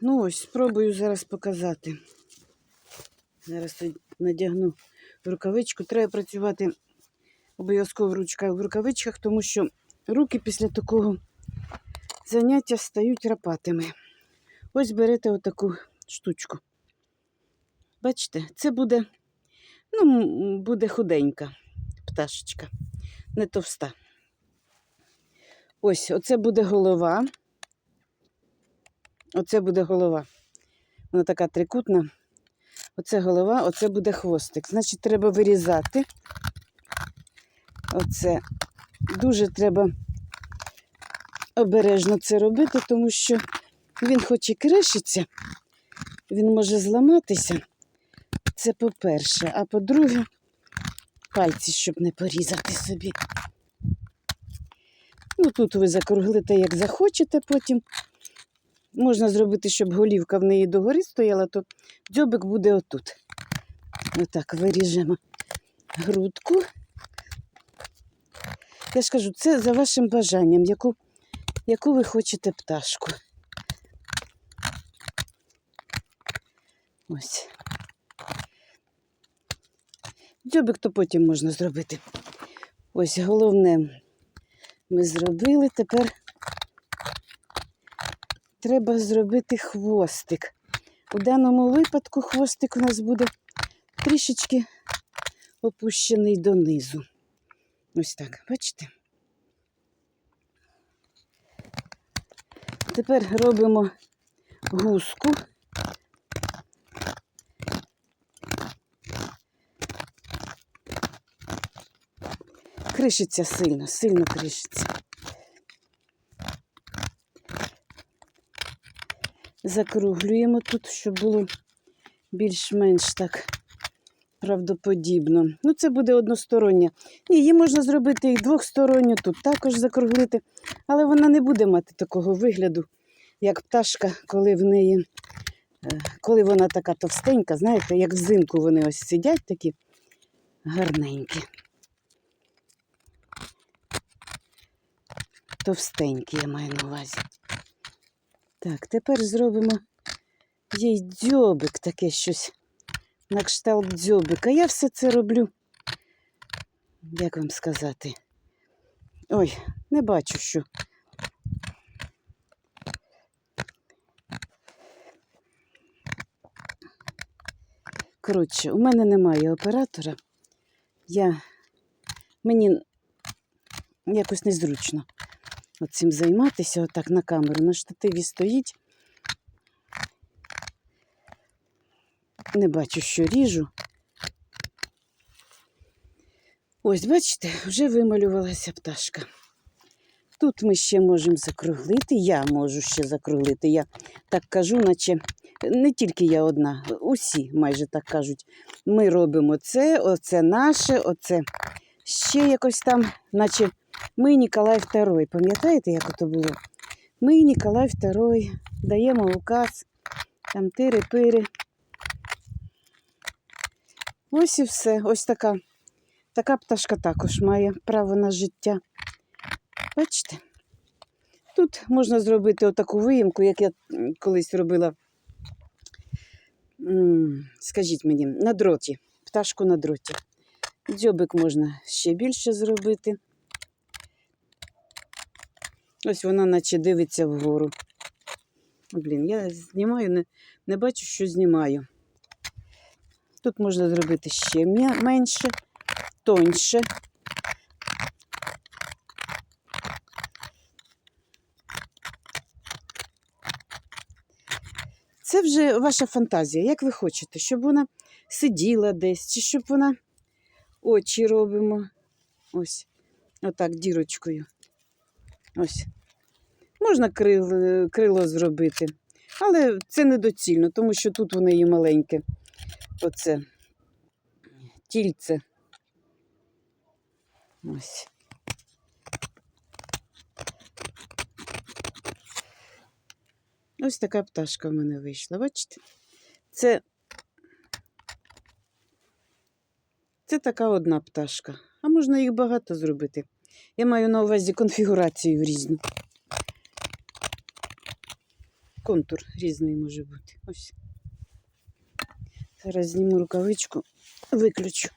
ну ось, спробую зараз показати. Зараз надягну рукавичку. Треба працювати обов'язково в в рукавичках, тому що руки після такого заняття стають рапатими. Ось берете отаку штучку. Бачите, це буде, ну, буде худенька пташечка, не товста. Ось, оце буде голова. Оце буде голова. Вона така трикутна. Оце голова, оце буде хвостик. Значить, треба вирізати. Оце дуже треба обережно це робити, тому що він хоч і кришиться, він може зламатися. Це по-перше. А по-друге, пальці, щоб не порізати собі. Ну, тут ви закруглите, як захочете потім. Можна зробити, щоб голівка в неї догори стояла, то дзьобик буде отут. Отак виріжемо грудку. Я ж кажу, це за вашим бажанням, яку, яку ви хочете пташку. Ось. Дзьобик то потім можна зробити. Ось головне ми зробили. Тепер треба зробити хвостик. У даному випадку хвостик у нас буде трішечки опущений донизу. Ось так, бачите? Тепер робимо гуску. Кришиться сильно, сильно кришиться. Закруглюємо тут, щоб було більш-менш так правдоподібно. Ну, це буде одностороння. Ні, її можна зробити і двохсторонню, тут також закруглити, але вона не буде мати такого вигляду, як пташка, коли в неї, е, коли вона така товстенька, знаєте, як взимку вони ось сидять такі гарненькі. Товстенькі, я маю на увазі. Так, тепер зробимо їй дзьобик, таке щось на кшталт дзьобика. Я все це роблю. Як вам сказати? Ой, не бачу, що. Коротше, у мене немає оператора. Я... Мені якось незручно цим займатися отак на камеру. На штативі стоїть. Не бачу, що ріжу. Ось, бачите, вже вималювалася пташка. Тут ми ще можемо закруглити. Я можу ще закруглити. Я так кажу, наче не тільки я одна, усі майже так кажуть. Ми робимо це, оце наше, оце ще якось там, наче ми Ніколай II. Пам'ятаєте, як ото було? Ми Ніколай II, даємо указ, там тири-пири. Ось і все. Ось така. Така пташка також має право на життя. Бачите? Тут можна зробити отаку виїмку, як я колись робила, скажіть мені, на дроті, пташку на дроті. Дзьобик можна ще більше зробити. Ось вона наче дивиться вгору. Блін, я знімаю, не, не бачу, що знімаю. Тут можна зробити ще менше, тоньше. Це вже ваша фантазія, як ви хочете, щоб вона сиділа десь, чи щоб вона очі робимо. Ось, отак, дірочкою. Ось. Можна крило, крило зробити, але це недоцільно, тому що тут у неї маленьке. Оце тільце. Ось. Ось така пташка в мене вийшла. Бачите? Це, це така одна пташка. А можна їх багато зробити. Я маю на увазі конфігурацію різну. контур різний може бути. Ось. Зараз зніму рукавичку, виключу.